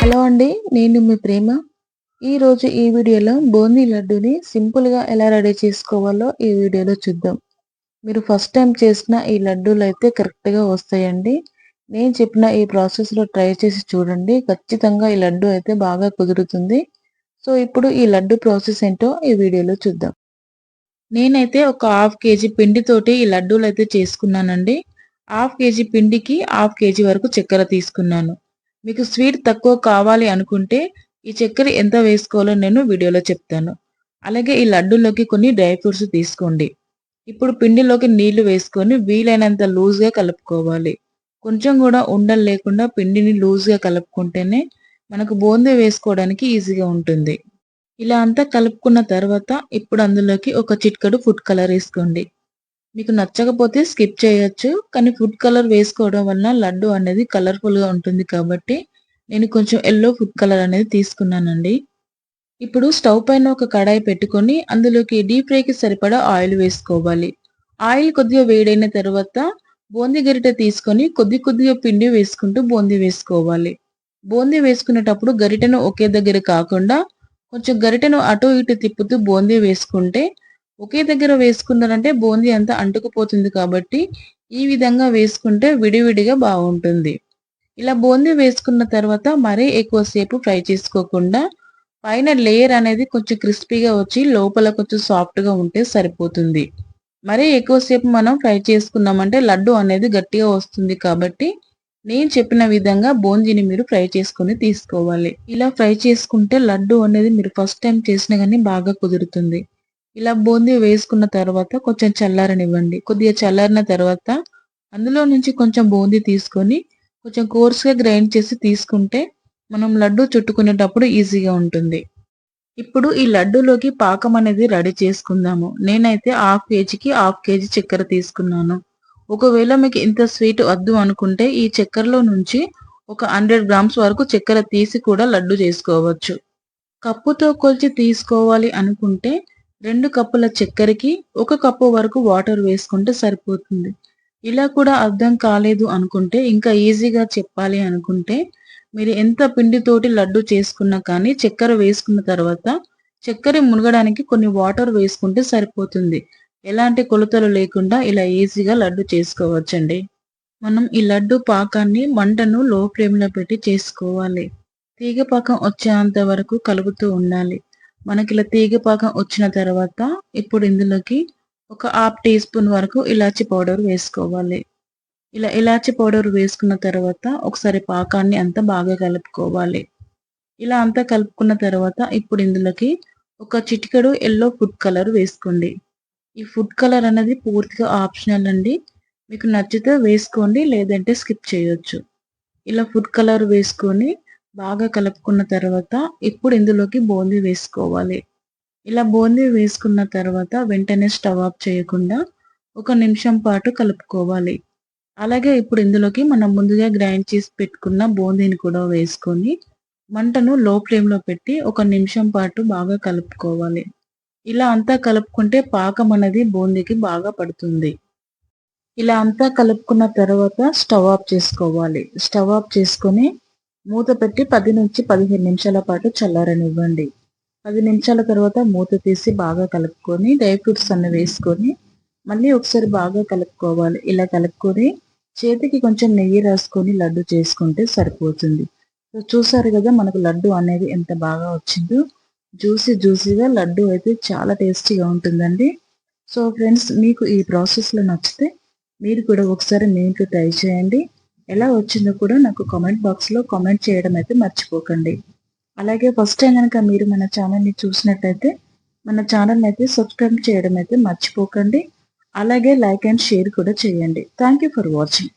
Hello అండి నేను మీ ప్రేమ. ఈరోజు ఈ వీడియోలో బూందీ లడ్డూని సింపుల్గా ఎలా రెడీ చేసుకోవాలో ఈ వీడియోలో చూద్దాం. మీరు ఫస్ట్ టైం చేసిన ఈ లడ్డూలు అయితే కరెక్ట్గా వస్తాయండి. నేను చెప్పిన ఈ ప్రాసెస్లో ట్రై చేసి చూడండి ఖచ్చితంగా ఈ లడ్డు అయితే బాగా కుదురుతుంది. సో ఇప్పుడు ఈ లడ్డు ప్రాసెస్ ఏంటో ఈ వీడియోలో చూద్దాం. నేనైతే ఒక హాఫ్ కేజీ పిండితోటి ఈ లడ్డూలు అయితే చేసుకున్నానండి. హాఫ్ కేజీ పిండికి హాఫ్ కేజీ వరకు చక్కెర తీసుకున్నాను. మీకు స్వీట్ తక్కువ కావాలి అనుకుంటే ఈ చక్కెర ఎంత వేసుకోవాలో నేను వీడియోలో చెప్తాను. అలాగే ఈ లడ్డూలోకి కొన్ని డ్రై ఫ్రూట్స్ తీసుకోండి. ఇప్పుడు పిండిలోకి నీళ్ళు వేసుకొని వీలైనంత లూజ్గా కలుపుకోవాలి. కొంచెం కూడా ఉండలు లేకుండా పిండిని లూజ్గా కలుపుకుంటేనే మనకు బూందీ వేసుకోవడానికి ఈజీగా ఉంటుంది. ఇలా అంతా కలుపుకున్న తర్వాత ఇప్పుడు అందులోకి ఒక చిట్కడు ఫుడ్ కలర్ వేసుకోండి. మీకు నచ్చకపోతే స్కిప్ చేయొచ్చు కానీ ఫుడ్ కలర్ వేసుకోవడం వలన లడ్డు అనేది కలర్ఫుల్గా ఉంటుంది కాబట్టి నేను కొంచెం ఎల్లో ఫుడ్ కలర్ అనేది తీసుకున్నానండి. ఇప్పుడు స్టవ్ పైన ఒక కడాయి పెట్టుకొని అందులోకి డీప్ ఫ్రైకి సరిపడా ఆయిల్ వేసుకోవాలి. ఆయిల్ కొద్దిగా వేడైన తర్వాత బూందీ గరిట తీసుకొని కొద్ది కొద్దిగా పిండి వేసుకుంటూ బూందీ వేసుకోవాలి. బూందీ వేసుకునేటప్పుడు గరిటెను ఒకే దగ్గర కాకుండా కొంచెం గరిటెను అటు ఇటు తిప్పుతూ బూందీ వేసుకుంటే ఒకే దగ్గర వేసుకున్నారంటే బూందీ అంతా అంటుకుపోతుంది కాబట్టి ఈ విధంగా వేసుకుంటే విడివిడిగా బాగుంటుంది. ఇలా బూందీ వేసుకున్న తర్వాత మరీ ఎక్కువసేపు ఫ్రై చేసుకోకుండా పైన లేయర్ అనేది కొంచెం క్రిస్పీగా వచ్చి లోపల కొంచెం సాఫ్ట్గా ఉంటే సరిపోతుంది. మరీ ఎక్కువసేపు మనం ఫ్రై చేసుకున్నామంటే లడ్డు అనేది గట్టిగా వస్తుంది కాబట్టి నేను చెప్పిన విధంగా బూందీని మీరు ఫ్రై చేసుకుని తీసుకోవాలి. ఇలా ఫ్రై చేసుకుంటే లడ్డు అనేది మీరు ఫస్ట్ టైం చేసినా కానీ బాగా కుదురుతుంది. ఇలా బూందీ వేసుకున్న తర్వాత కొంచెం చల్లారనివ్వండి. కొద్దిగా చల్లారిన తర్వాత అందులో నుంచి కొంచెం బూందీ తీసుకొని కొంచెం కోర్స్గా గ్రైండ్ చేసి తీసుకుంటే మనం లడ్డు చుట్టుకునేటప్పుడు ఈజీగా ఉంటుంది. ఇప్పుడు ఈ లడ్డూలోకి పాకం అనేది రెడీ చేసుకుందాము. నేనైతే హాఫ్ కేజీకి హాఫ్ కేజీ చక్కెర తీసుకున్నాను. ఒకవేళ మీకు ఇంత స్వీట్ వద్దు అనుకుంటే ఈ చక్కెరలో నుంచి ఒక హండ్రెడ్ గ్రామ్స్ వరకు చక్కెర తీసి కూడా లడ్డు చేసుకోవచ్చు. కప్పుతో కొలిచి తీసుకోవాలి అనుకుంటే రెండు కప్పుల చక్కెరకి ఒక కప్పు వరకు వాటర్ వేసుకుంటే సరిపోతుంది. ఇలా కూడా అర్థం కాలేదు అనుకుంటే ఇంకా ఈజీగా చెప్పాలి అనుకుంటే మీరు ఎంత పిండితోటి లడ్డు చేసుకున్నా కానీ చక్కెర వేసుకున్న తర్వాత చక్కెర మునగడానికి కొన్ని వాటర్ వేసుకుంటే సరిపోతుంది. ఎలాంటి కొలతలు లేకుండా ఇలా ఈజీగా లడ్డు చేసుకోవచ్చండి. మనం ఈ లడ్డు పాకాన్ని మంటను లో ఫ్లేమ్లో పెట్టి చేసుకోవాలి. తీగ పాకం వచ్చేంత వరకు కలుపుతూ ఉండాలి. మనకి ఇలా తీగ పాకం వచ్చిన తర్వాత ఇప్పుడు ఇందులోకి ఒక హాఫ్ టీ స్పూన్ వరకు ఇలాచి పౌడర్ వేసుకోవాలి. ఇలా ఇలాచి పౌడర్ వేసుకున్న తర్వాత ఒకసారి పాకాన్ని అంతా బాగా కలుపుకోవాలి. ఇలా అంతా కలుపుకున్న తర్వాత ఇప్పుడు ఇందులోకి ఒక చిటికెడు ఎల్లో ఫుడ్ కలర్ వేసుకోండి. ఈ ఫుడ్ కలర్ అనేది పూర్తిగా ఆప్షనల్ అండి. మీకు నచ్చితే వేసుకోండి లేదంటే స్కిప్ చేయొచ్చు. ఇలా ఫుడ్ కలర్ వేసుకొని బాగా కలుపుకున్న తర్వాత ఇప్పుడు ఇందులోకి బూందీ వేసుకోవాలి. ఇలా బూందీ వేసుకున్న తర్వాత వెంటనే స్టవ్ ఆఫ్ చేయకుండా ఒక నిమిషం పాటు కలుపుకోవాలి. అలాగే ఇప్పుడు ఇందులోకి మనం ముందుగా గ్రైండ్ చేసి పెట్టుకున్న బూందీని కూడా వేసుకొని మంటను లో ఫ్లేమ్లో పెట్టి ఒక నిమిషం పాటు బాగా కలుపుకోవాలి. ఇలా అంతా కలుపుకుంటే పాకం అనేది బూందీకి బాగా పడుతుంది. ఇలా అంతా కలుపుకున్న తర్వాత స్టవ్ ఆఫ్ చేసుకోవాలి. స్టవ్ ఆఫ్ చేసుకొని మూత పెట్టి పది నుంచి పదిహేను నిమిషాల పాటు చల్లారనివ్వండి. పది నిమిషాల తర్వాత మూత తీసి బాగా కలుపుకొని డ్రై ఫ్రూట్స్ అన్ని వేసుకొని మళ్ళీ ఒకసారి బాగా కలుపుకోవాలి. ఇలా కలుపుకొని చేతికి కొంచెం నెయ్యి రాసుకొని లడ్డు చేసుకుంటే సరిపోతుంది. సో చూసారు కదా మనకు లడ్డు అనేది ఎంత బాగా వచ్చిందో. జ్యూసీ జ్యూసీగా లడ్డు అయితే చాలా టేస్టీగా ఉంటుందండి. సో ఫ్రెండ్స్ మీకు ఈ ప్రాసెస్లో నచ్చితే మీరు కూడా ఒకసారి మీ ఇంట్లో ట్రై చేయండి. ఎలా వచ్చిందో కూడా నాకు కామెంట్ బాక్స్లో కామెంట్ చేయడం అయితే మర్చిపోకండి. అలాగే ఫస్ట్ టైం కనుక మీరు మన ఛానల్ని చూసినట్టయితే మన ఛానల్ని అయితే సబ్స్క్రైబ్ చేయడం అయితే మర్చిపోకండి. అలాగే లైక్ అండ్ షేర్ కూడా చేయండి. Thank for watching